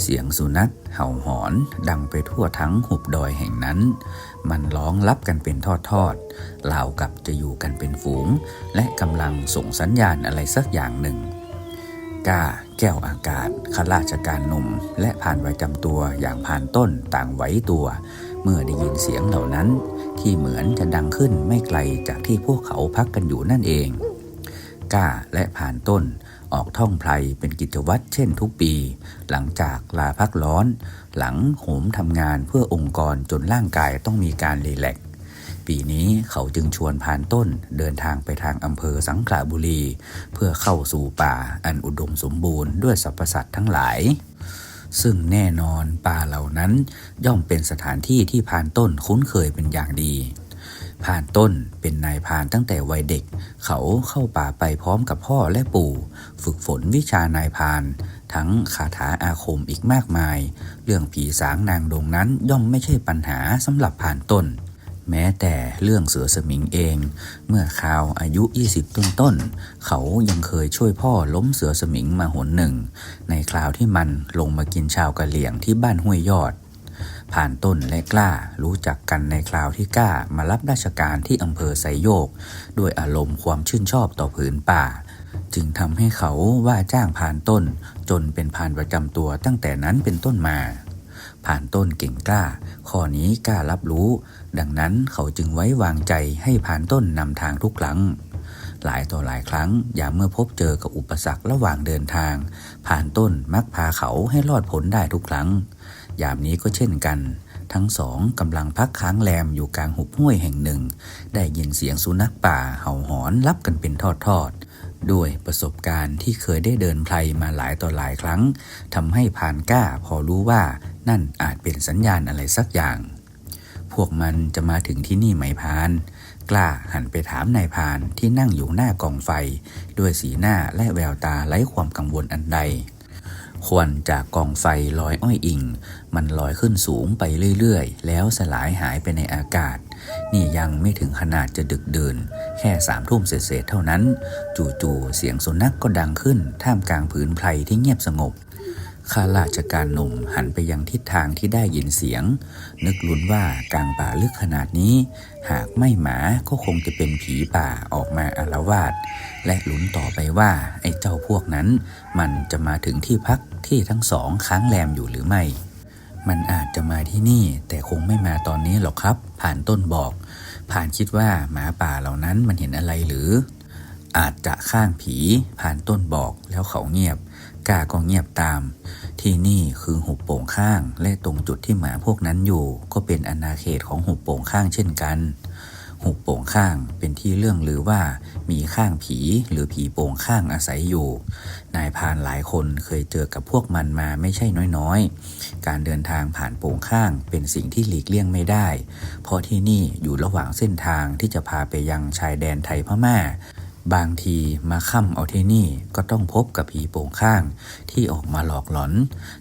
เสียงสุนัขเห่าหอนดังไปทั่วทั้งหุบดอยแห่งนั้น มันร้องรับกันเป็นทอดๆราวกับจะอยู่กันเป็นฝูง และกำลังส่งสัญญาณอะไรสักอย่างหนึ่งก้าแก้วอากาศข้าราชการหนุ่ม และผ่านไว้จำตัวอย่างผ่านต้นต่างไหวตัว เมื่อได้ยินเสียงเหล่านั้น ที่เหมือนจะดังขึ้นไม่ไกลจากที่พวกเขาพักกันอยู่นั่นเอง ก้าและผ่านต้น ออกท่องไพรเป็นกิจวัตรเช่นทุกปี หลังจากลาพักร้อน หลังโหมทำงานเพื่อองค์กรจนร่างกายต้องมีการรีแลกปีนี้เขาจึงชวนผ่านต้นเดินทางไปทางอำเภอสังขละบุรี เพื่อเข้าสู่ป่าอันอุดมสมบูรณ์ด้วยสรรพสัตว์ทั้งหลาย ซึ่งแน่นอนป่าเหล่านั้นย่อมเป็นสถานที่ที่พานต้นคุ้นเคยเป็นอย่างดี พานต้นเป็นนายพานตั้งแต่วัยเด็ก เขาเข้าป่าไปพร้อมกับพ่อและปู่ ฝึกฝนวิชานายพาน ทั้งคาถาอาคมอีกมากมาย เรื่องผีสางนางดงนั้นย่อมไม่ใช่ปัญหาสำหรับพานต้น แม้แต่เรื่องเสือสมิงเอง เมื่อคราวอายุ 20 ต้นต้น เขายังเคยช่วยพ่อล้มเสือสมิงมาหนหนึ่ง ในคราวที่มันลงมากินชาวกะเหลี่ยงที่บ้านห้วยยอด ผ่านต้นและกล้ารู้จักกันในคราวที่กล้ามารับราชการที่อำเภอไซโยก ด้วยอารมณ์ความชื่นชอบต่อผืนป่า จึงทำให้เขาว่าจ้างผ่านต้น จนเป็นผ่านประจำตัวตั้งแต่นั้นเป็นต้นมา ผ่านต้นเก่งกล้า ข้อนี้กล้ารับรู้ ดังนั้นเขาจึงไว้วางใจให้ผ่านต้นนำทางทุกครั้งหลายต่อหลายครั้งอย่าเมื่อพบเจอกับอุปสรรคระหว่างเดินทาง ผ่านต้นมักพาเขาให้รอดพ้นได้ทุกครั้ง ยามนี้ก็เช่นกัน ทั้งสองกำลังพักค้างแรมอยู่กลางหุบห้วยแห่งหนึ่ง ได้ยินเสียงสุนัขป่าเห่าหอนรับกันเป็นทอดๆ ด้วยประสบการณ์ที่เคยได้เดินไพลมาหลายต่อหลายครั้งทำให้ผ่านกล้าพอรู้ว่านั่นอาจเป็นสัญญาณอะไรสักอย่าง พวกมันจะมาถึงที่นี่ไหมพาน กล้าหันไปถามนายพานที่นั่งอยู่หน้ากองไฟ ด้วยสีหน้าและแววตาไร้ความกังวลอันใดควันจากกองไฟลอยอ้อยอิง มันลอยขึ้นสูงไปเรื่อยๆ แล้วสลายหายไปในอากาศ นี่ยังไม่ถึงขนาดจะดึกเดินแค่สามทุ่มเศษๆเท่านั้น จู่ๆเสียงสุนัขกก็ดังขึ้น ท่ามกลางผืนไพรที่เงียบสงบข้าราชการหนุ่มหันไปยังทิศทางที่ได้ยินเสียง นึกลุ้นว่ากลางป่าลึกขนาดนี้ หากไม่หมาก็คงจะเป็นผีป่าออกมาอารวาสและลุ้นต่อไปว่าไอ้เจ้าพวกนั้น มันจะมาถึงที่พักที่ทั้งสองค้างแรมอยู่หรือไม่ มันอาจจะมาที่นี่ แต่คงไม่มาตอนนี้หรอกครับ ผ่านต้นบอก ผ่านคิดว่าหมาป่าเหล่านั้นมันเห็นอะไรหรือ อาจจะข้างผีผ่านต้นบอกแล้วเขาเงียบกาก็เงียบตาม ที่นี่คือหุบโป่งข้าง และตรงจุดที่หมาพวกนั้นอยู่ ก็เป็นอาณาเขตของหุบโป่งข้างเช่นกัน หุบโป่งข้างเป็นที่เรื่องลือว่ามีข้างผีหรือผีโป่งข้างอาศัยอยู่ นายพานหลายคนเคยเจอกับพวกมันมาไม่ใช่น้อยๆ การเดินทางผ่านโป่งข้างเป็นสิ่งที่หลีกเลี่ยงไม่ได้ เพราะที่นี่อยู่ระหว่างเส้นทางที่จะพาไปยังชายแดนไทยพม่าบางทีมาค่ำเอาที่นี่ก็ต้องพบกับผีโป่งข้างที่ออกมาหลอกหลอน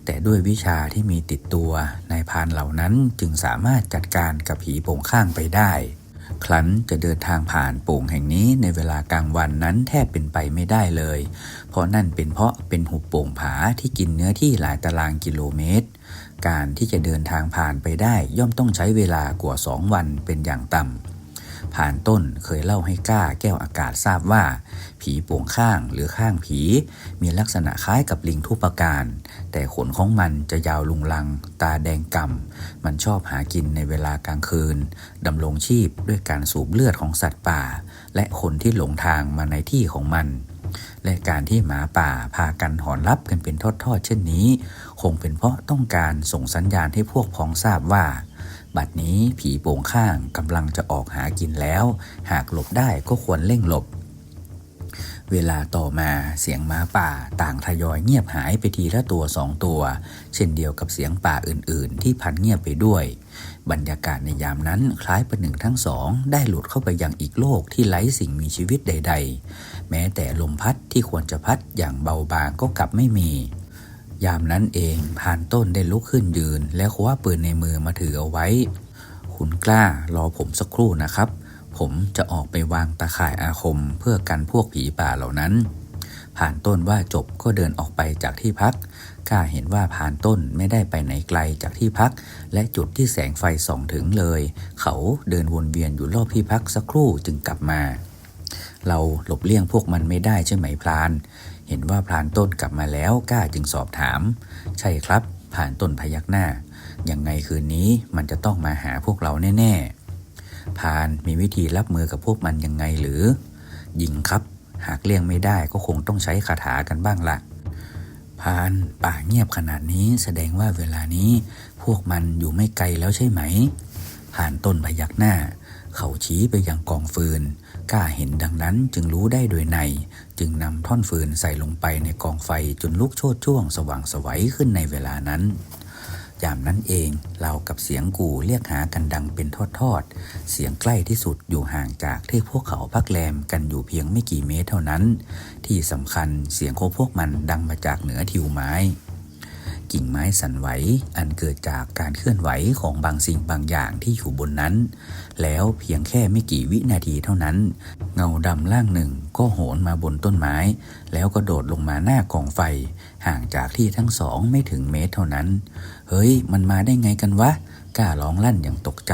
แต่ด้วยวิชาที่มีติดตัวนายพานเหล่านั้นจึงสามารถจัดการกับผีโป่งข้างไปได้ ครั้นจะเดินทางผ่านโป่งแห่งนี้ในเวลากลางวันนั้นแทบเป็นไปไม่ได้เลย เพราะนั่นเป็นเพราะเป็นหุบโป่งผาที่กินเนื้อที่หลายตารางกิโลเมตร การที่จะเดินทางผ่านไปได้ย่อมต้องใช้เวลากว่าสองวันเป็นอย่างต่ำ ผ่านต้นเคยเล่าให้ก้าแก้วอากาศทราบว่า ผีโป่งข้างหรือข้างผี มีลักษณะคล้ายกับลิงทุปการ แต่ขนของมันจะยาวลุงลัง ตาแดงก่ำมันชอบหากินในเวลากลางคืนดำรงชีพด้วยการสูบเลือดของสัตว์ป่า และคนที่หลงทางมาในที่ของมันและการที่หมาป่าพากันหอนรับกันเป็นทอดๆเช่นนี้ คงเป็นเพราะต้องการส่งสัญญาณให้พวกพ้องทราบว่า บัดนี้ผีโป่งข้างกำลังจะออกหากินแล้ว หากหลบได้ก็ควรเร่งหลบ เวลาต่อมาเสียงหม้าป่าต่างทยอยเงียบหายไปทีละตัวสองตัว เช่นเดียวกับเสียงป่าอื่นๆ ที่พันเงียบไปด้วย บรรยากาศในยามนั้นคล้ายประหนึ่งทั้งสอง ได้หลุดเข้าไปยังอีกโลกที่ไร้สิ่งมีชีวิตใด ๆ แม้แต่ลมพัดที่ควรจะพัดอย่างเบาบางก็กลับไม่มี ยามนั้นเองพานต้นได้ลุกขึ้นยืน และคว้าปืนในมือมาถือเอาไว้ คุณกล้ารอผมสักครู่นะครับ ผมจะออกไปวางตาข่ายอาคมเพื่อกันพวกผีป่าเหล่านั้น ผ่านต้นว่าจบก็เดินออกไปจากที่พักข้าเห็นว่าผ่านต้นไม่ได้ไปไหนไกลจากที่พัก และจุดที่แสงไฟส่องถึงเลย เขาเดินวนเวียนอยู่รอบที่พักสักครู่จึงกลับมา เราหลบเลี่ยงพวกมันไม่ได้ใช่ไหมพลาน ห็นว่าพลานต้นกลับมาแล้วกล้าจึงสอบถาม ใช่ครับ ผ่านต้นพยักหน้า ยังไงคืนนี้มันจะต้องมาหาพวกเราแน่ๆพานมีวิธีรับมือกับพวกมันยังไงหรือ ยิงครับ หากเลี่ยงไม่ได้ก็คงต้องใช้คาถากันบ้างละพานป่าเงียบขนาดนี้แสดงว่าเวลานี้พวกมันอยู่ไม่ไกลแล้วใช่ไหม ผ่านต้นพยักหน้า เขาชี้ไปยังกองฟืน กล้าเห็นดังนั้นจึงรู้ได้โดยใน จึงนำท่อนฟืนใส่ลงไปในกองไฟจนลุกโชดช่วงสว่างสวัยขึ้นในเวลานั้นยามนั้นเองเรากับเสียงกูเรียกหากันดังเป็นทอดๆ เสียงใกล้ที่สุดอยู่ห่างจากที่พวกเขาพักแรมกันอยู่เพียงไม่กี่เมตรเท่านั้น ที่สำคัญเสียงของพวกมันดังมาจากเหนือทิวไม้ กิ่งไม้สั่นไหว อันเกิดจากการเคลื่อนไหวของบางสิ่งบางอย่างที่อยู่บนนั้น แล้วเพียงแค่ไม่กี่วินาทีเท่านั้น เงาดำล่างหนึ่งก็โหนมาบนต้นไม้ แล้วก็โดดลงมาหน้ากองไฟ ห่างจากที่ทั้งสองไม่ถึงเมตรเท่านั้น เฮ้ย มันมาได้ไงกันวะกล้าร้องลั่นอย่างตกใจ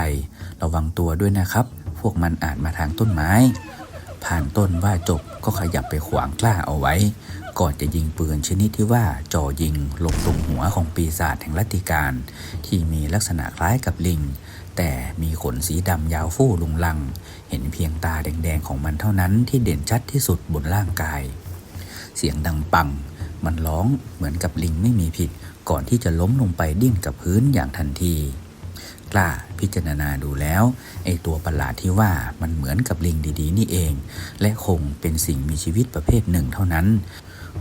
ระวังตัวด้วยนะครับ พวกมันอาจมาทางต้นไม้ ผ่านต้นว่าจบก็ขยับไปขวางกล้าเอาไว้ ก่อนจะยิงปืนชนิดที่ว่าจ่อยิงลงตรงหัวของปีศาจแห่งลัทธิการ ที่มีลักษณะคล้ายกับลิง แต่มีขนสีดำยาวฟู่ลุงลัง เห็นเพียงตาแดงๆของมันเท่านั้นที่เด่นชัดที่สุดบนร่างกาย เสียงดังปัง มันร้องเหมือนกับลิงไม่มีผิด ก่อนที่จะล้มลงไปดิ้นกับพื้นอย่างทันทีกล้าพิจารณาดูแล้ว ไอตัวประหลาดที่ว่ามันเหมือนกับลิงดีๆ นี่เอง และคงเป็นสิ่งมีชีวิตประเภทหนึ่งเท่านั้น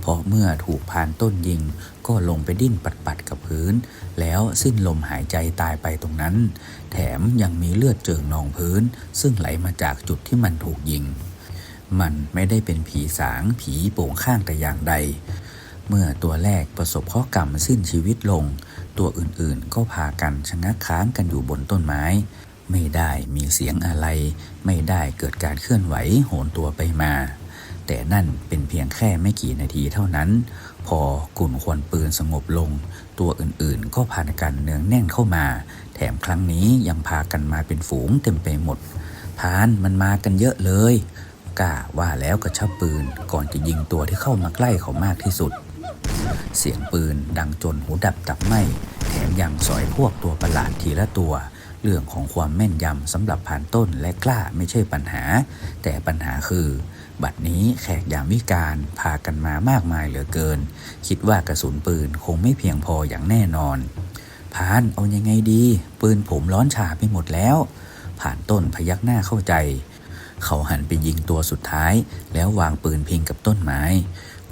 เพราะเมื่อถูกพานต้นยิง ก็ลงไปดิ้นปัดๆกับพื้น แล้วสิ้นลมหายใจตายไปตรงนั้น แถมยังมีเลือดเจิ่งนองพื้น ซึ่งไหลมาจากจุดที่มันถูกยิง มันไม่ได้เป็นผีสางผีโป่งข้างแต่อย่างใด เมื่อตัวแรกประสบข้อกรรมสิ้นชีวิตลง ตัวอื่นๆ ก็พากันชะงักค้างกันอยู่บนต้นไม้ไม่ได้มีเสียงอะไร ไม่ได้เกิดการเคลื่อนไหวโหนตัวไปมา แต่นั่นเป็นเพียงแค่ไม่กี่นาทีเท่านั้น พอกลุ่มควันปืนสงบลง ตัวอื่นๆ ก็พากันเนืองแน่นเข้ามา แถมครั้งนี้ยังพากันมาเป็นฝูงเต็มไปหมด พานมันมากันเยอะเลยกล้าว่าแล้วก็ชับปืนก่อนจะยิงตัวที่เข้ามาใกล้เขามากที่สุด เสียงปืนดังจนหูดับตับไหมแถมยังสอยพวกตัวประหลาดทีละตัว เรื่องของความแม่นยำสำหรับผ่านต้นและกล้าไม่ใช่ปัญหา แต่ปัญหาคือ บัดนี้แขกยามวิการพากันมามากมายเหลือเกิน คิดว่ากระสุนปืนคงไม่เพียงพออย่างแน่นอนพานเอายังไงดี ปืนผมร้อนฉาไปหมดแล้ว ผ่านต้นพยักหน้าเข้าใจ เขาหันไปยิงตัวสุดท้าย แล้ววางปืนพิงกับต้นไม้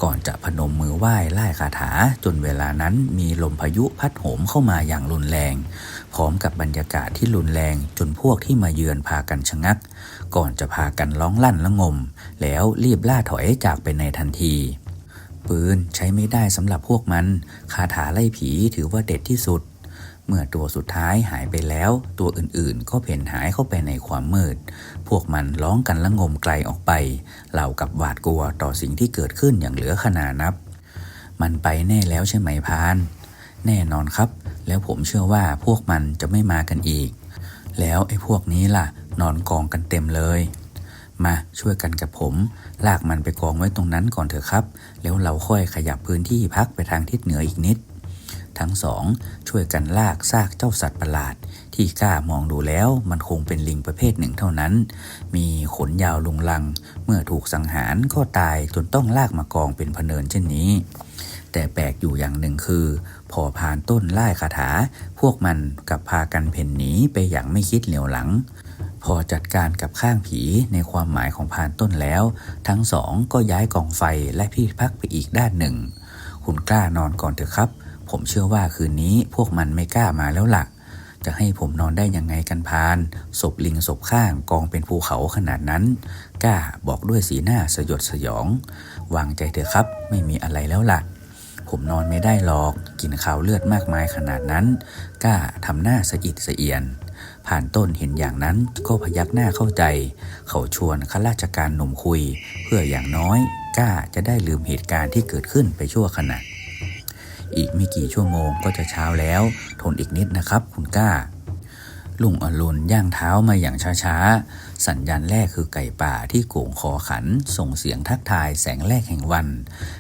ก่อนจะพนมมือไหว้ไล่คาถาจนเวลานั้นมีลมพายุพัดโหมเข้ามาอย่างรุนแรง พร้อมกับบรรยากาศที่รุนแรงจนพวกที่มาเยือนพากันชะงัก ก่อนจะพากันร้องลั่นละงม แล้วรีบล่าถอยจากไปในทันที ปืนใช้ไม่ได้สำหรับพวกมัน คาถาไล่ผีถือว่าเด็ดที่สุด เมื่อตัวสุดท้ายหายไปแล้ว ตัวอื่นๆ ก็เพ่นหายเข้าไปในความมืด พวกมันร้องกันละงมไกลออกไปเหล่ากับหวาดกลัวต่อสิ่งที่เกิดขึ้นอย่างเหลือขนานับ มันไปแน่แล้วใช่ไหมพาน แน่นอนครับ แล้วผมเชื่อว่าพวกมันจะไม่มากันอีก แล้วไอ้พวกนี้ล่ะ นอนกองกันเต็มเลย มาช่วยกันกับผม ลากมันไปกองไว้ตรงนั้นก่อนเถอะครับ แล้วเราค่อยขยับพื้นที่พักไปทางทิศเหนืออีกนิด ทั้งสองช่วยกันลากซากเจ้าสัตว์ประหลาด ที่กล้ามองดูแล้วมันคงเป็นลิงประเภทหนึ่งเท่านั้น มีขนยาวลุงลัง เมื่อถูกสังหารก็ตายจนต้องลากมากองเป็นพเนินเช่นนี้ แต่แปลกอยู่อย่างหนึ่งคือ พอผ่านต้นไล่คาถา พวกมันกับพากันเพ่นหนีไปอย่างไม่คิดเหลียวหลัง พอจัดการกับข้างผีในความหมายของพานต้นแล้ว ทั้งสองก็ย้ายกองไฟและที่พักไปอีกด้านหนึ่ง คุณกล้านอนก่อนเถอะครับ ผมเชื่อว่าคืนนี้พวกมันไม่กล้ามาแล้วล่ะจะให้ผมนอนได้ยังไงกันพาน ศพลิงศพข้างกองเป็นภูเขาขนาดนั้น กล้าบอกด้วยสีหน้าสยดสยอง วางใจเถอะครับ ไม่มีอะไรแล้วล่ะ ผมนอนไม่ได้หรอก กินข้าวเลือดมากมายขนาดนั้นกล้าทำหน้าสะอิดสะเอียน ผ่านต้นเห็นอย่างนั้นก็พยักหน้าเข้าใจ เขาชวนข้าราชการหนุ่มคุย เพื่ออย่างน้อยกล้าจะได้ลืมเหตุการณ์ที่เกิดขึ้นไปชั่วขณะอีกไม่กี่ชั่วโมงก็จะเช้าแล้ว ทนอีกนิดนะครับคุณกล้า ลุงอรุณย่างเท้ามาอย่างช้าๆ สัญญาณแรกคือไก่ป่าที่โก่งคอขัน ส่งเสียงทักทายแสงแรกแห่งวัน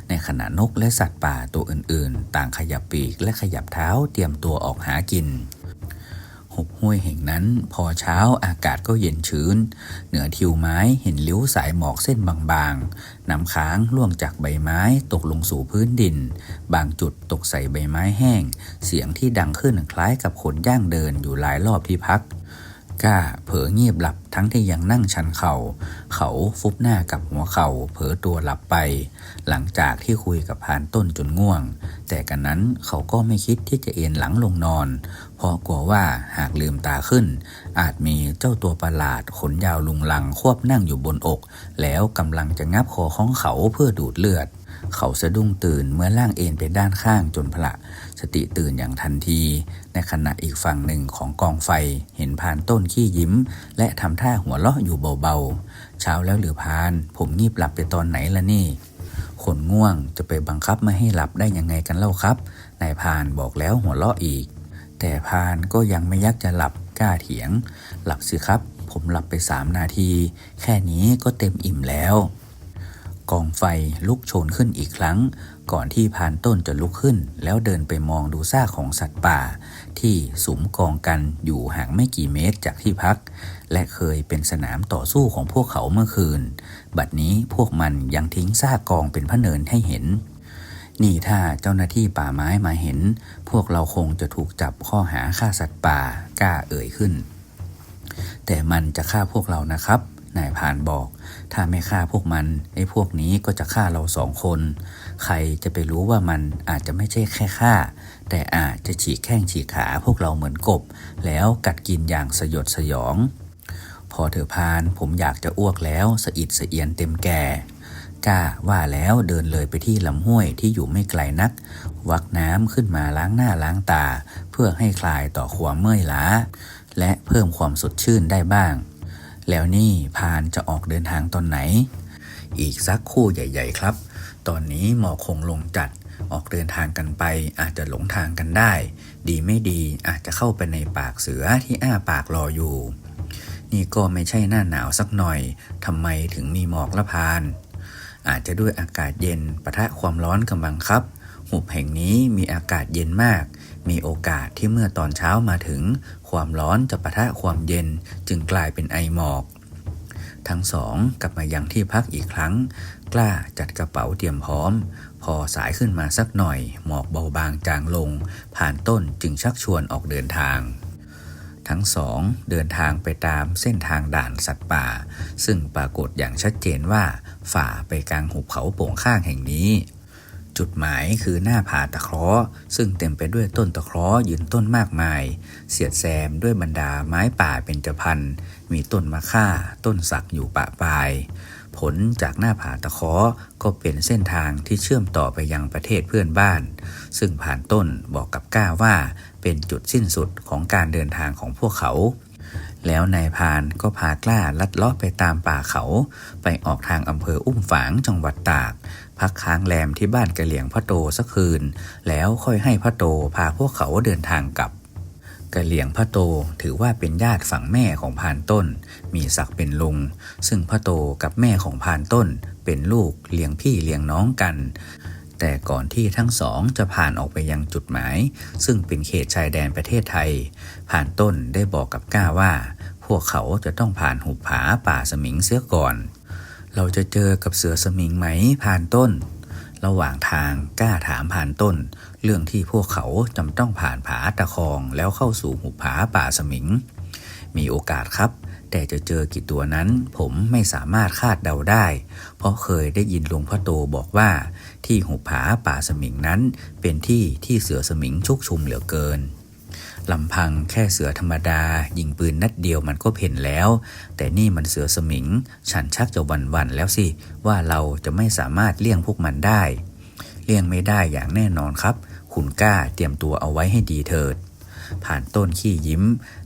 ในขณะนกและสัตว์ป่าตัวอื่นๆ ต่างขยับปีกและขยับเท้าเตรียมตัวออกหากิน หุบห้วยแห่งนั้น พอเช้าอากาศก็เย็นชื้น เหนือทิวไม้เห็นลิ้วสายหมอกเส้นบางๆน้ำค้างล่วงจากใบไม้ตกลงสู่พื้นดิน บางจุดตกใส่ใบไม้แห้ง เสียงที่ดังขึ้นคล้ายกับคนย่างเดินอยู่หลายรอบที่พักก้าเผลอเงียบหลับทั้งที่ยังนั่งชันเขา่า เขาฟุบหน้ากับหัวเขา่าเผลอตัวหลับไป หลังจากที่คุยกับพานต้นจนง่วง แต่กันนั้นเขาก็ไม่คิดที่จะเอนหลังลงนอน เพราะกลัวว่าหากลืมตาขึ้น อาจมีเจ้าตัวประหลาดขนยาวลุงลังควบนั่งอยู่บนอก แล้วกำลังจะงับคอของเขาเพื่อดูดเลือด เขาสะดุ้งตื่นเมื่อล่างเอ็นไปด้านข้างจนพละ สติตื่นอย่างทันที ในขณะอีกฝั่งหนึ่งของกองไฟเห็นพานต้นขี้ยิ้ม และทำท่าหัวเราะอยู่เบาๆ เช้าแล้วหรือพาน ผมงีบหลับไปตอนไหนละนี่คนง่วงจะไปบังคับไม่ให้หลับได้ยังไงกันเล่าครับ นายพานบอกแล้วหัวเราะอีก แต่พานก็ยังไม่ยักจะหลับกล้าเถียง หลับสิครับ ผมหลับไปสามนาที แค่นี้ก็เต็มอิ่มแล้ว กองไฟลุกโชนขึ้นอีกครั้ง ก่อนที่พานต้นจะลุกขึ้น แล้วเดินไปมองดูซากของสัตว์ป่า ที่สุมกองกันอยู่ห่างไม่กี่เมตรจากที่พัก และเคยเป็นสนามต่อสู้ของพวกเขาเมื่อคืน บัดนี้พวกมันยังทิ้งซากกองเป็นพระเนินให้เห็น นี่ถ้าเจ้าหน้าที่ป่าไม้มาเห็น พวกเราคงจะถูกจับข้อหาฆ่าสัตว์ป่ากล้าเอ่ยขึ้น แต่มันจะฆ่าพวกเรานะครับนายพานบอก ถ้าไม่ฆ่าพวกมันไอ้พวกนี้ก็จะฆ่าเราสองคน ใครจะไปรู้ว่ามันอาจจะไม่ใช่แค่ฆ่า แต่อาจจะฉีกแข้งฉีกขาพวกเราเหมือนกบ แล้วกัดกินอย่างสยดสยอง พอเถอพานผมอยากจะอ้วกแล้วสะอิดสะเอียนเต็มแก่ ก้าว่าแล้วเดินเลยไปที่ลำห้วยที่อยู่ไม่ไกลนัก วักน้ำขึ้นมาล้างหน้าล้างตา เพื่อให้คลายต่อความเมื่อยล้า และเพิ่มความสดชื่นได้บ้าง แล้วนี่พานจะออกเดินทางตอนไหน อีกสักคู่ใหญ่ ๆ ครับ ตอนนี้หมอกคงลงจัดออกเดินทางกันไปอาจจะหลงทางกันได้ ดีไม่ดีอาจจะเข้าไปในปากเสือที่อ้าปากรออยู่ นี่ก็ไม่ใช่หน้าหนาวสักหน่อยทำไมถึงมีหมอกละพาน อาจจะด้วยอากาศเย็นปะทะความร้อนกำลังครับ หุบแห่งนี้มีอากาศเย็นมาก มีโอกาสที่เมื่อตอนเช้ามาถึง ความร้อนจะปะทะความเย็นจึงกลายเป็นไอหมอก ทั้งสองกลับมายังที่พักอีกครั้ง กล้าจัดกระเป๋าเตรียมพร้อม พอสายขึ้นมาสักหน่อย หมอกเบาบางจางลง ผ่านต้นจึงชักชวนออกเดินทางทั้งสองเดินทางไปตามเส้นทางด่านสัตว์ป่า ซึ่งปรากฏอย่างชัดเจนว่า ฝ่าไปกลางหุบเขาโป่งข้างแห่งนี้ จุดหมายคือหน้าผาตะเคราะห์ซึ่งเต็มไปด้วยต้นตะเคราะห์ยืนต้นมากมาย เสียดแซมด้วยบรรดาไม้ป่าเป็นจพันมีต้นมะค่า ต้นสักอยู่ปะปลาย ผลจากหน้าผาตะเคราะห์ก็เป็นเส้นทางที่เชื่อมต่อไปยังประเทศเพื่อนบ้าน ซึ่งผ่านต้นบอกกับก้าว่าเป็นจุดสิ้นสุดของการเดินทางของพวกเขา แล้วนายพานก็พากล้าลัดเลาะไปตามป่าเขา ไปออกทางอำเภออุ้มฝางจังหวัดตาก พักค้างแรมที่บ้านกะเหลี่ยงพ่อโตสักคืน แล้วค่อยให้พ่อโตพาพวกเขาเดินทางกลับกะเหลี่ยงพ่อโตถือว่าเป็นญาติฝั่งแม่ของพานต้น มีศักดิ์เป็นลุง ซึ่งพ่อโตกับแม่ของพานต้น เป็นลูกเลี้ยงพี่เลี้ยงน้องกันแต่ก่อนที่ทั้งสองจะผ่านออกไปยังจุดหมาย ซึ่งเป็นเขตชายแดนประเทศไทย ผ่านต้นได้บอกกับก้าว่า พวกเขาจะต้องผ่านหุบผาป่าสมิงเสียก่อน เราจะเจอกับเสือสมิงไหมผ่านต้น ระหว่างทางกล้าถามผ่านต้น เรื่องที่พวกเขาจำต้องผ่านผาตะคองแล้วเข้าสู่หุบผาป่าสมิง มีโอกาสครับ แต่จะเจอกี่ตัวนั้นผมไม่สามารถคาดเดาได้ เพราะเคยได้ยินหลวงพ่อโตบอกว่า ที่หุบผาป่าสมิงนั้นเป็นที่ที่เสือสมิงชุกชุมเหลือเกิน ลำพังแค่เสือธรรมดา ยิงปืนนัดเดียวมันก็เพ่นแล้ว แต่นี่มันเสือสมิง ฉันชักจะวันวันแล้วสิ ว่าเราจะไม่สามารถเลี่ยงพวกมันได้ เลี่ยงไม่ได้อย่างแน่นอนครับ คุณกล้าเตรียมตัวเอาไว้ให้ดีเถิด ผ่านต้นขี้ยิ้ม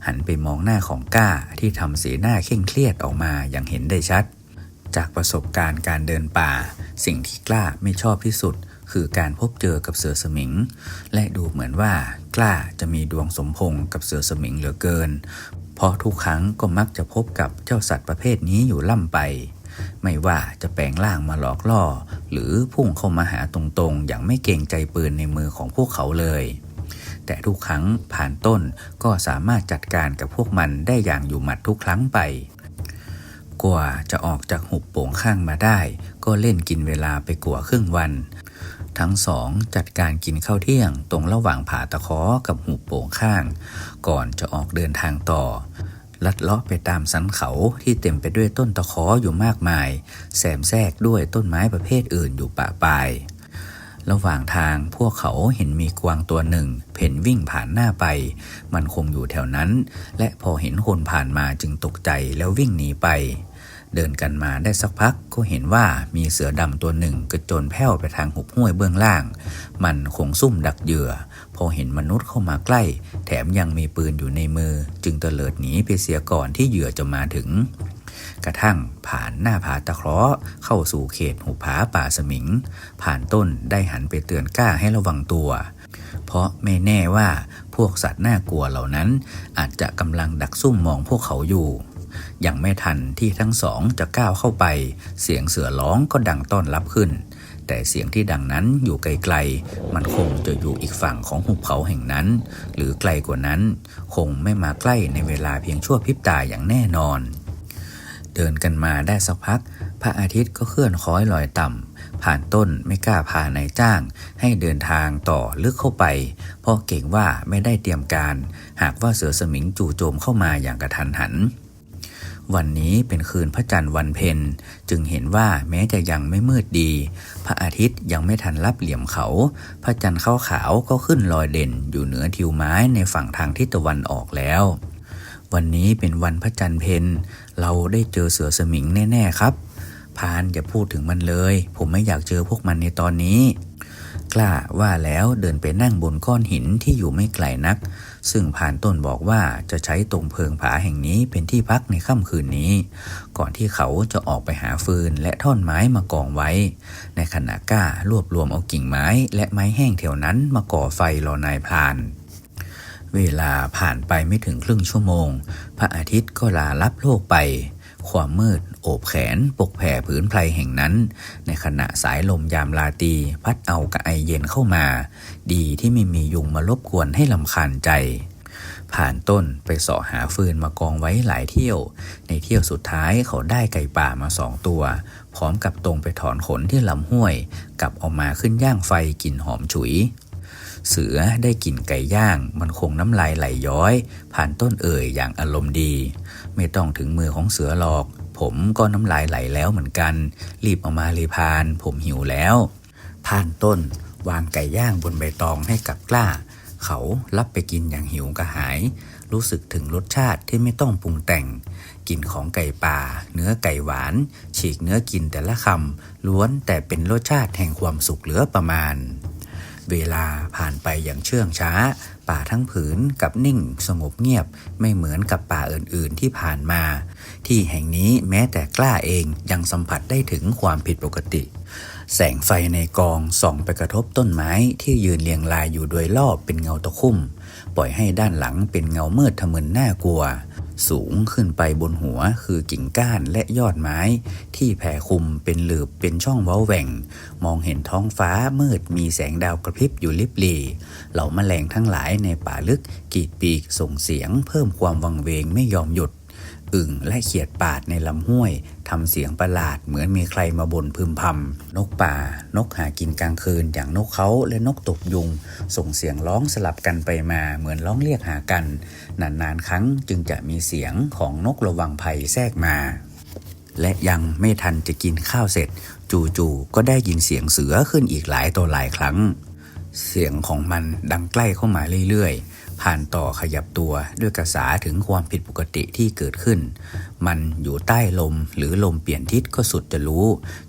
หันไปมองหน้าของก้าที่ทำสีหน้าเคร่งเครียดออกมาอย่างเห็นได้ชัด จากประสบการณ์การเดินป่า สิ่งที่กล้าไม่ชอบที่สุดคือการพบเจอกับเสือสมิง และดูเหมือนว่า กล้าจะมีดวงสมพงกับเสือสมิงเหลือเกิน เพราะทุกครั้งก็มักจะพบกับเจ้าสัตว์ประเภทนี้อยู่ล่ำไป ไม่ว่าจะแปลงร่างมาหลอกล่อ หรือพุ่งเข้ามาหาตรงๆ อย่างไม่เกรงใจปืนในมือของพวกเขาเลย แต่ทุกครั้งผ่านต้นก็สามารถจัดการกับพวกมันได้อย่างอยู่หมัดทุกครั้งไปกว่าจะออกจากหุบโป่งข้างมาได้ ก็เล่นกินเวลาไปกว่าครึ่งวัน ทั้งสองจัดการกินข้าวเที่ยงตรงระหว่างผาตะเคอกับหุบโป่งข้าง ก่อนจะออกเดินทางต่อ ลัดเลาะไปตามสันเขาที่เต็มไปด้วยต้นตะเคออยู่มากมาย แซมแทรกด้วยต้นไม้ประเภทอื่นอยู่ปะปาย ระหว่างทางพวกเขาเห็นมีกวางตัวหนึ่ง เพ่นวิ่งผ่านหน้าไป มันคงอยู่แถวนั้น และพอเห็นคนผ่านมาจึงตกใจแล้ววิ่งหนีไป เดินกันมาได้สักพักก็เห็นว่ามีเสือดำตัวหนึ่งกระโจนแผ่วไปทางหุบห้วยเบื้องล่าง มันคงซุ่มดักเหยื่อ พอเห็นมนุษย์เข้ามาใกล้ แถมยังมีปืนอยู่ในมือ จึงเตลิดหนีไปเสียก่อนที่เหยื่อจะมาถึง กระทั่งผ่านหน้าผาตะเคราะห์เข้าสู่เขตหุบผาป่าสมิง ผ่านต้นได้หันไปเตือนกล้าให้ระวังตัว เพราะไม่แน่ว่าพวกสัตว์น่ากลัวเหล่านั้น อาจจะกำลังดักซุ่มมองพวกเขาอยู่ ยังไม่ทันที่ทั้งสองจะก้าวเข้าไป เสียงเสือร้องก็ดังต้อนรับขึ้น แต่เสียงที่ดังนั้นอยู่ไกลๆ มันคงจะอยู่อีกฝั่งของหุบเขาแห่งนั้น หรือไกลกว่านั้น คงไม่มาใกล้ในเวลาเพียงชั่วพริบตาอย่างแน่นอน เดินกันมาได้สักพัก พระอาทิตย์ก็เคลื่อนค้อยลอยต่ำผ่านต้นไม่กล้าพานายจ้าง ให้เดินทางต่อลึกเข้าไป เพราะเก่งว่าไม่ได้เตรียมการ หากว่าเสือสมิงจู่โจมเข้ามาอย่างกระทันหัน วันนี้เป็นคืนพระจันทร์วันเพ็ญจึงเห็นว่าแม้จะยังไม่มืดดี พระอาทิตย์ยังไม่ทันรับเหลี่ยมเขา พระจันทร์ขาวขาวก็ขึ้นลอยเด่นอยู่เหนือทิวไม้ในฝั่งทางทิศตะวันออกแล้ว วันนี้เป็นวันพระจันทร์เพ็ญเราได้เจอเสือสมิงแน่ๆครับ พานอย่าพูดถึงมันเลย ผมไม่อยากเจอพวกมันในตอนนี้ กล้าว่าแล้วเดินไปนั่งบนก้อนหินที่อยู่ไม่ไกลนัก ซึ่งผ่านต้นบอกว่าจะใช้ตรงเพิงผาแห่งนี้เป็นที่พักในค่ำคืนนี้ ก่อนที่เขาจะออกไปหาฟืนและท่อนไม้มากองไว้ ในขณะก้ารวบรวมเอากิ่งไม้และไม้แห้งแถวนั้นมาก่อไฟรอนายพรานเวลาผ่านไปไม่ถึงครึ่งชั่วโมง พระอาทิตย์ก็ลาลับโลกไป ความมืดโอบแขนปกแผ่ผืนไพรแห่งนั้น ในขณะสายลมยามลาตี พัดเอากระไอเย็นเข้ามา ดีที่ไม่มียุงมารบกวนให้ลำคาญใจ ผ่านต้นไปเสาะหาฟืนมากองไว้หลายเที่ยว ในเที่ยวสุดท้ายเขาได้ไก่ป่ามาสองตัว พร้อมกับตรงไปถอนขนที่ลำห้วย กลับออกมาขึ้นย่างไฟกลิ่นหอมฉุย เสือได้กลิ่นไก่ย่าง มันคงน้ำลายไหลย้อย ผ่านต้นเอ่ยอย่างอารมณ์ดี ไม่ต้องถึงมือของเสือหรอก ผมก็น้ำลายไหลแล้วเหมือนกัน รีบเอามาเลยพาน ผมหิวแล้วผ่านต้น วางไก่ย่างบนใบตองให้กับกล้า เขารับไปกินอย่างหิวกระหาย รู้สึกถึงรสชาติที่ไม่ต้องปรุงแต่งกลิ่นของไก่ป่า เนื้อไก่หวาน ฉีกเนื้อกินแต่ละคำล้วนแต่เป็นรสชาติแห่งความสุขเหลือประมาณ เวลาผ่านไปอย่างเชื่องช้า ป่าทั้งผืนกับนิ่งสงบเงียบไม่เหมือนกับป่าอื่นๆที่ผ่านมา ที่แห่งนี้แม้แต่กล้าเองยังสัมผัสได้ถึงความผิดปกติ แสงไฟในกองส่องไปกระทบต้นไม้ที่ยืนเรียงรายอยู่โดยรอบเป็นเงาตะคุ่ม ปล่อยให้ด้านหลังเป็นเงามืดทะมึนน่ากลัว สูงขึ้นไปบนหัวคือกิ่งก้านและยอดไม้ ที่แผ่คลุมเป็นหลืบเป็นช่องเว้าแหว่ง มองเห็นท้องฟ้ามืดมีแสงดาวกระพริบอยู่ลิบลีเหล่าแมลงทั้งหลายในป่าลึกกรีดปีกส่งเสียงเพิ่มความวังเวงไม่ยอมหยุด อึ่งและเขียดปาดในลำห้วยทำเสียงประหลาดเหมือนมีใครมาบ่นพึมพำนกป่า นกหากินกลางคืน อย่างนกเขาและนกตบยุง ส่งเสียงร้องสลับกันไปมาเหมือนร้องเรียกหากัน นานๆครั้งจึงจะมีเสียงของนกระวังภัยแทรกมา และยังไม่ทันจะกินข้าวเสร็จ จู่ๆก็ได้ยินเสียงเสือขึ้นอีกหลายต่อหลายครั้ง เสียงของมันดังใกล้เข้ามาเรื่อยๆ ผ่านต่อขยับตัวด้วยกระสาถึงความผิดปกติที่เกิดขึ้น มันอยู่ใต้ลมหรือลมเปลี่ยนทิศก็สุดจะรู้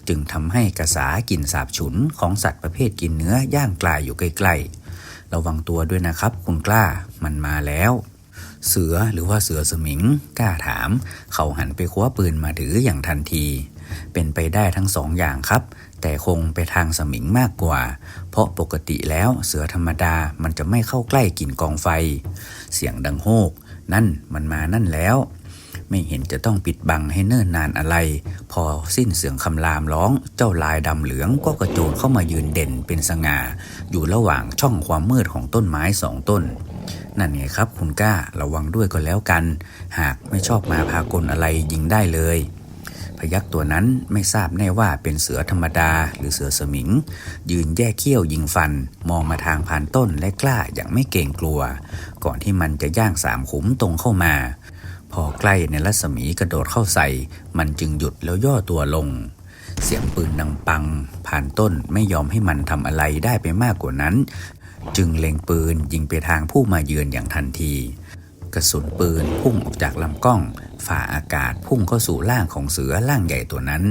จึงทำให้กระสากลิ่นสาบฉุนของสัตว์ประเภทกินเนื้อย่างกลายอยู่ใกล้ๆ ระวังตัวด้วยนะครับคุณกล้ามันมาแล้ว เสือหรือว่าเสือสมิง กล้าถาม เขาหันไปคว้าปืนมาถืออย่างทันที เป็นไปได้ทั้งสองอย่างครับ แต่คงไปทางสมิงมากกว่า เพราะปกติแล้วเสือธรรมดามันจะไม่เข้าใกล้กลิ่นกองไฟ เสียงดังโฮก นั่นมันมานั่นแล้ว ไม่เห็นจะต้องปิดบังให้เนิ่นนานอะไร พอสิ้นเสียงคำรามร้องเจ้าลายดำเหลืองก็กระโจนเข้ามายืนเด่นเป็นสง่า อยู่ระหว่างช่องความมืดของต้นไม้สองต้นนั่นไงครับคุณก้าระวังด้วยก็แล้วกัน หากไม่ชอบมาพากลอะไรยิงได้เลย พยักตัวนั้นไม่ทราบแน่ว่าเป็นเสือธรรมดาหรือเสือสมิง ยืนแยกเขี้ยวยิงฟัน มองมาทางผ่านต้นและกล้าอย่างไม่เกรงกลัว ก่อนที่มันจะย่างสามขุมตรงเข้ามา พอใกล้ในรัศมีกระโดดเข้าใส่ มันจึงหยุดแล้วย่อตัวลง เสียงปืนดังปัง ผ่านต้นไม่ยอมให้มันทำอะไรได้ไปมากกว่านั้น จึงเล็งปืนยิงไปทางผู้มาเยือนอย่างทันที กระสุนปืนพุ่งออกจากลำกล้อง ฝ่าอากาศพุ่งเข้าสู่ร่างของเสือร่างใหญ่ตัวนั้น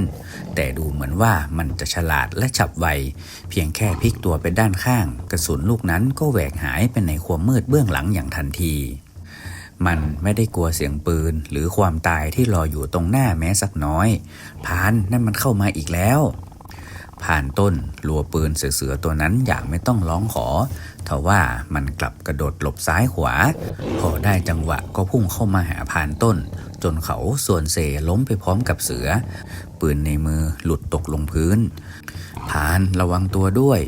แต่ดูเหมือนว่ามันจะฉลาดและฉับไว เพียงแค่พลิกตัวไปด้านข้าง กระสุนลูกนั้นก็แหวกหายไปในความมืดเบื้องหลังอย่างทันทีมันไม่ได้กลัวเสียงปืนหรือความตายที่รออยู่ตรงหน้าแม้สักน้อย พานนั่นมันเข้ามาอีกแล้ว ผ่านต้นลัวปืนเสือๆตัวนั้นอย่างไม่ต้องร้องขอทว่ามันกลับกระโดดหลบซ้ายขวา พอได้จังหวะก็พุ่งเข้ามาหาผ่านต้น จนเขาส่วนเซล้มไปพร้อมกับเสือ ปืนในมือหลุดตกลงพื้น ผ่านระวังตัวด้วย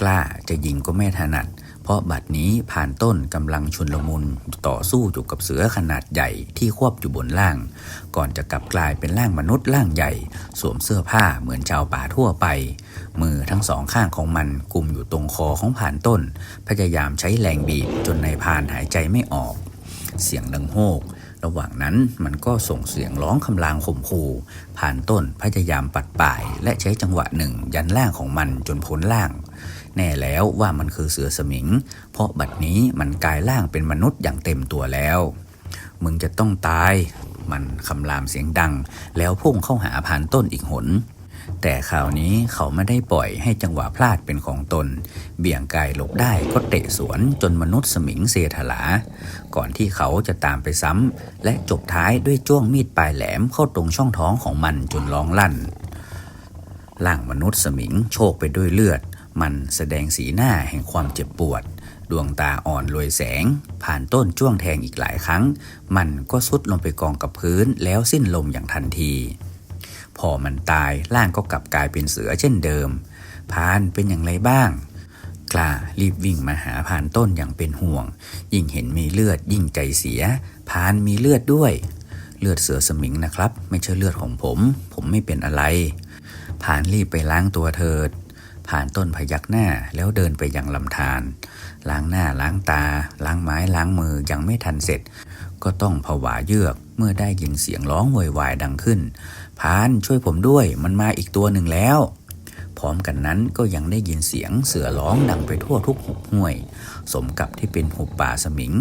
กล้าจะยิงก็ไม่ถนัด ราะบัดนี้ผ่านต้นกำลังชุนลมุนต่อสู้อยู่กับเสือขนาดใหญ่ที่ควบอยู่บนล่าง ก่อนจะกลับกลายเป็นร่างมนุษย์ร่างใหญ่ สวมเสื้อผ้าเหมือนชาวป่าทั่วไป มือทั้งสองข้างของมันกุมอยู่ตรงคอของผ่านต้น พยายามใช้แรงบีบจนในายพานหายใจไม่ออก เสียงดังโฮก ระหว่างนั้นมันก็ส่งเสียงร้องคำรามข่มขู่ผ่านต้นพยายามปัดป่าย และใช้จังหวะหนึ่งยันล่างของมันจนพ้นล่าง แน่แล้วว่ามันคือเสือสมิง เพราะบัดนี้มันกลายล่างเป็นมนุษย์อย่างเต็มตัวแล้ว มึงจะต้องตาย มันคำรามเสียงดัง แล้วพุ่งเข้าหาผ่านต้นอีกหน แต่คราวนี้เขาไม่ได้ปล่อยให้จังหวะพลาดเป็นของตน เบี่ยงกายหลบได้ก็เตะสวนจนมนุษย์สมิงเสถลา ก่อนที่เขาจะตามไปซ้ำ และจบท้ายด้วยจ้วงมีดปลายแหลมเข้าตรงช่องท้องของมันจนร้องลั่นร่างมนุษย์สมิงโชกไปด้วยเลือด มันแสดงสีหน้าแห่งความเจ็บปวด ดวงตาอ่อนลอยแสง ผ่านต้นจ้วงแทงอีกหลายครั้ง มันก็สุดลงไปกองกับพื้นแล้วสิ้นลมอย่างทันที พอมันตายร่างก็กลับกลายเป็นเสือเช่นเดิม พานเป็นอย่างไรบ้าง กล้ารีบวิ่งมาหาพานต้นอย่างเป็นห่วง ยิ่งเห็นมีเลือดยิ่งใจเสีย พานมีเลือดด้วย เลือดเสือสมิงนะครับ ไม่ใช่เลือดของผม ผมไม่เป็นอะไรผานรีบไปล้างตัวเถิดผ่านต้นพยักหน้าแล้วเดินไปยังลำธารล้างหน้าล้างตา ล้างไม้ล้างมือยังไม่ทันเสร็จ ก็ต้องผวาเยือกเมื่อได้ยินเสียงร้องโวยวายดังขึ้น พานช่วยผมด้วยมันมาอีกตัวหนึ่งแล้ว พร้อมกันนั้นก็ยังได้ยินเสียงเสือร้องดังไปทั่วทุกหุบห้วย สมกับที่เป็นหุบป่าสมิง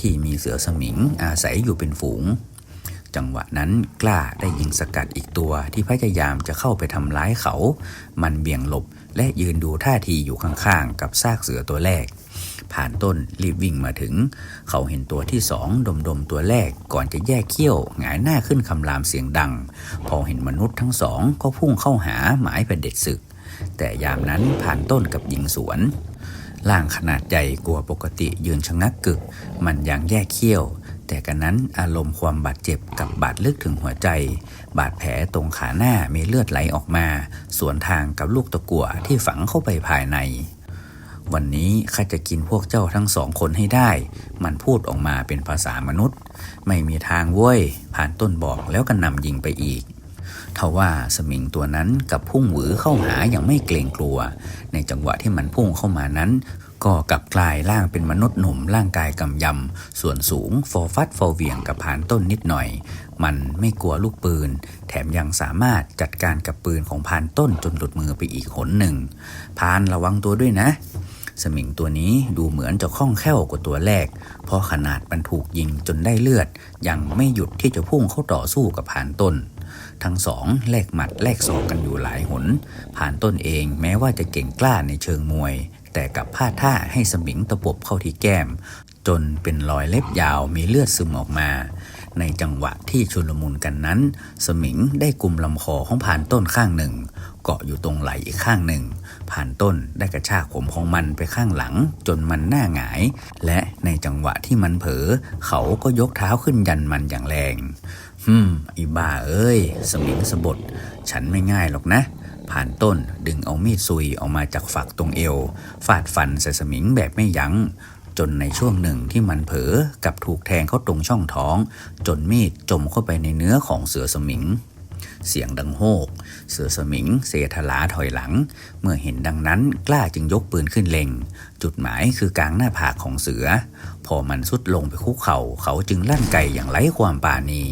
ที่มีเสือสมิงอาศัยอยู่เป็นฝูง จังหวะนั้นกล้าได้ยิงสกัดอีกตัวที่พยายามจะเข้าไปทำร้ายเขา มันเบี่ยงหลบและยืนดูท่าทีอยู่ข้างๆ กับซากเสือตัวแรก ผ่านต้นรีบวิ่งมาถึง เขาเห็นตัวที่สองดมดมตัวแรกก่อนจะแยกเขี้ยวหงายหน้าขึ้นคำรามเสียงดัง พอเห็นมนุษย์ทั้งสองก็พุ่งเข้าหาหมายเป็นเด็ดศึก แต่ยามนั้นผ่านต้นกับยิงสวนร่างขนาดใหญ่กลัวปกติยืนชะงักกึก มันยังแยกเขี้ยว แต่กันนั้นอารมณ์ความบาดเจ็บกับบาดลึกถึงหัวใจ บาดแผลตรงขาหน้ามีเลือดไหลออกมา สวนทางกับลูกตะกั่วที่ฝังเข้าไปภายใน วันนี้ข้าจะกินพวกเจ้าทั้งสองคนให้ได้ มันพูดออกมาเป็นภาษามนุษย์ ไม่มีทางเว้ย ผ่านต้นบอกแล้วก็นำยิงไปอีกทว่าสมิงตัวนั้นกับพุ่งหวือเข้าหาอย่างไม่เกรงกลัว ในจังหวะที่มันพุ่งเข้ามานั้น ก็กลับกลายร่างเป็นมนุษย์หนุ่มร่างกายกำยำ ส่วนสูงฟอฟัดฟอเวียงกับผ่านต้นนิดหน่อย มันไม่กลัวลูกปืน แถมยังสามารถจัดการกับปืนของพานต้นจนหลุดมือไปอีกหนหนึ่งพานระวังตัวด้วยนะ สมิงตัวนี้ดูเหมือนจะคล่องแคล่วกว่าตัวแรก เพราะขนาดมันถูกยิงจนได้เลือด ยังไม่หยุดที่จะพุ่งเข้าต่อสู้กับผ่านต้น ทั้งสองแลกหมัดแลกศอกกันอยู่หลายหนผ่านต้นเองแม้ว่าจะเก่งกล้าในเชิงมวย แต่กับพลาดท่าให้สมิงตะปบเข้าที่แก้ม จนเป็นรอยเล็บยาวมีเลือดซึมออกมาในจังหวะที่ชุลมุนกันนั้น สมิงได้กุมลำคอของผ่านต้นข้างหนึ่ง เกาะอยู่ตรงไหล่อีกข้างหนึ่ง ผ่านต้นได้กระชากผมของมันไปข้างหลัง จนมันหน้าหงาย และในจังหวะที่มันเผลอเขาก็ยกเท้าขึ้นยันมันอย่างแรงฮึมอีบ้าเอ้ย สมิงสะบดฉันไม่ง่ายหรอกนะ ผ่านต้นดึงเอามีดซุยออกมาจากฝักตรงเอว ฟาดฟันใส่สมิงแบบไม่ยัง้งจนในช่วงหนึ่งที่มันเผลอกับถูกแทงเข้าตรงช่องท้อง จนมีดจมเข้าไปในเนื้อของเสือสมิง เสียงดังโฮก เสือสมิง เสทลาถอยหลัง เมื่อเห็นดังนั้นกล้าจึงยกปืนขึ้นเล็ง จุดหมายคือกลางหน้าผากของเสือ พอมันสุดลงไปคุกเขา่าเขาจึงลั่นไกอย่างไร้ความปราณี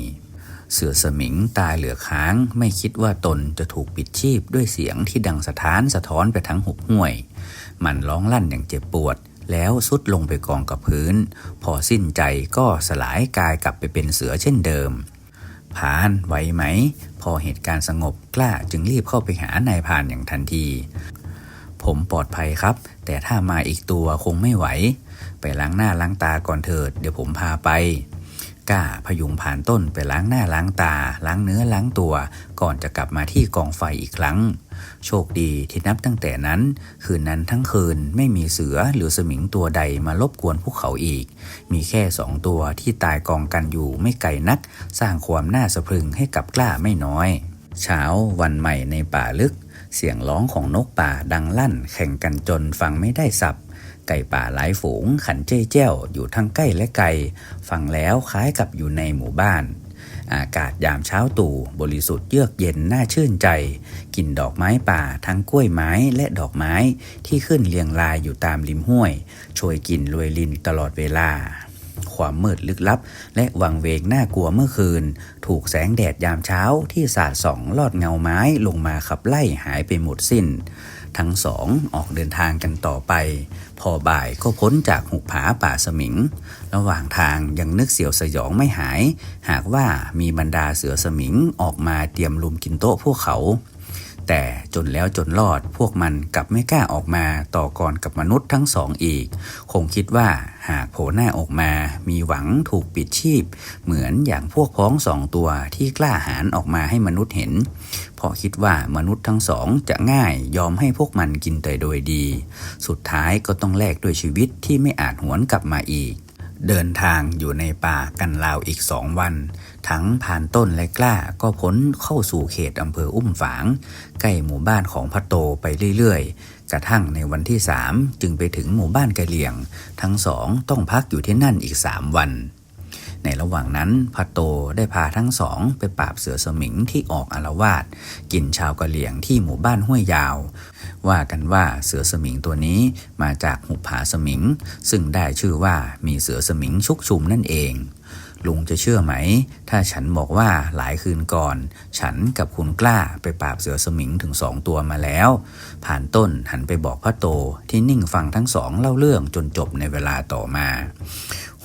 เสือสมิงตายเหลือค้าง ไม่คิดว่าตนจะถูกปิดชีพด้วยเสียงที่ดังสะท้านสะท้อนไปทั้งหุบห้วย มันร้องลั่นอย่างเจ็บปวด แล้วสุดลงไปกองกับพื้น พอสิ้นใจก็สลายกายกลับไปเป็นเสือเช่นเดิม พานไหวไหม พอเหตุการณ์สงบกล้าจึงรีบเข้าไปหานายพานอย่างทันที ผมปลอดภัยครับ แต่ถ้ามาอีกตัวคงไม่ไหว ไปล้างหน้าล้างตาก่อนเถิด เดี๋ยวผมพาไปกล้าพยุงผ่านต้นไปล้างหน้าล้างตา ล้างเนื้อล้างตัว ก่อนจะกลับมาที่กองไฟอีกครั้ง โชคดีที่นับตั้งแต่นั้น คืนนั้นทั้งคืนไม่มีเสือหรือสมิงตัวใดมารบกวนพวกเขาอีก มีแค่สองตัวที่ตายกองกันอยู่ไม่ไกลนัก สร้างความน่าสะพรึงให้กับกล้าไม่น้อย เช้าวันใหม่ในป่าลึก เสียงร้องของนกป่าดังลั่น แข่งกันจนฟังไม่ได้สับไก่ป่าหลายฝูงขันเจ้ยเจ้าอยู่ทั้งใกล้และไกล ฟังแล้วคล้ายกับอยู่ในหมู่บ้าน อากาศยามเช้าตู่บริสุทธิ์เยือกเย็นน่าชื่นใจกลิ่นดอกไม้ป่าทั้งกล้วยไม้และดอกไม้ที่ขึ้นเรียงรายอยู่ตามริมห้วยโชยกลิ่นรวยลินตลอดเวลา ความมืดลึกลับ และวังเวงน่ากลัวเมื่อคืน ถูกแสงแดดยามเช้าที่สาดส่องลอดเงาไม้ลงมาขับไล่หายไปหมดสิ้นทั้งสองออกเดินทางกันต่อไป พอบ่ายก็พ้นจากหุบผาป่าสมิง ระหว่างทางยังนึกเสียวสยองไม่หาย หากว่ามีบรรดาเสือสมิงออกมาเตรียมลุมกินโต๊ะพวกเขา แต่จนแล้วจนรอดพวกมันกลับไม่กล้าออกมาต่อกรกับมนุษย์ทั้งสองอีก คงคิดว่าหากโผล่หน้าออกมา มีหวังถูกปิดชีพ เหมือนอย่างพวกพ้องสองตัวที่กล้าหาญออกมาให้มนุษย์เห็น เพราะคิดว่ามนุษย์ทั้งสองจะง่ายยอมให้พวกมันกินแต่โดยดี สุดท้ายก็ต้องแลกด้วยชีวิตที่ไม่อาจหวนกลับมาอีก เดินทางอยู่ในป่ากันราวอีกสองวัน ทั้งผ่านต้นและกล้าก็พ้นเข้าสู่เขตอำเภออุ้มฝาง ใกล้หมู่บ้านของพัตโตไปเรื่อยๆ กระทั่งในวันที่สามจึงไปถึงหมู่บ้านกะเหลี่ยง ทั้งสองต้องพักอยู่ที่นั่นอีกสามวัน ในระหว่างนั้นพัตโตได้พาทั้งสองไปปราบเสือสมิงที่ออกอารวาสกินชาวกะเหลี่ยงที่หมู่บ้านห้วยยาว ว่ากันว่าเสือสมิงตัวนี้มาจากหุบผาสมิง ซึ่งได้ชื่อว่ามีเสือสมิงชุกชุมนั่นเอง ลุงจะเชื่อไหม ถ้าฉันบอกว่าหลายคืนก่อน ฉันกับคุณกล้าไปปราบเสือสมิงถึงสองตัวมาแล้ว ผ่านต้นหันไปบอกพระโตที่นิ่งฟังทั้งสองเล่าเรื่องจนจบในเวลาต่อมา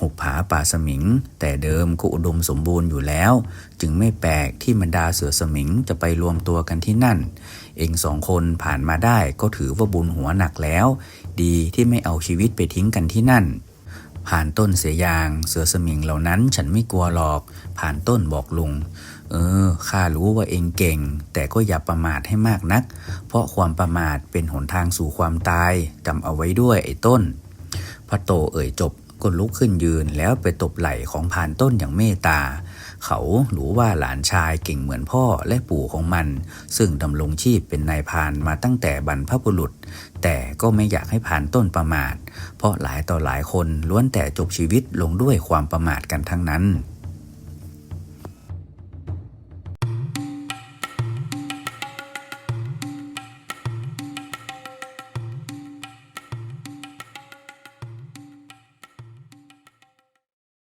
หุบผาป่าสมิง แต่เดิมก็อุดมสมบูรณ์อยู่แล้ว จึงไม่แปลกที่บรรดาเสือสมิงจะไปรวมตัวกันที่นั่น เองสองคนผ่านมาได้ก็ถือว่าบุญหัวหนักแล้ว ดีที่ไม่เอาชีวิตไปทิ้งกันที่นั่น ผ่านต้นเสียยาง เสือสมิงเหล่านั้นฉันไม่กลัวหรอก ผ่านต้นบอกลุง เออข้ารู้ว่าเองเก่ง แต่ก็อย่าประมาทให้มากนัก เพราะความประมาทเป็นหนทางสู่ความตายจำเอาไว้ด้วยไอ้ต้นพระโตเอ่ยจบ ก็ลุกขึ้นยืนแล้วไปตบไหล่ของผ่านต้นอย่างเมตตา เขารู้ว่าหลานชายเก่งเหมือนพ่อและปู่ของมัน ซึ่งดำรงชีพเป็นนายพานมาตั้งแต่บรรพบุรุษ แต่ก็ไม่อยากให้ผ่านต้นประมาท เพราะหลายต่อหลายคนล้วนแต่จบชีวิตลงด้วยความประมาทกันทั้งนั้น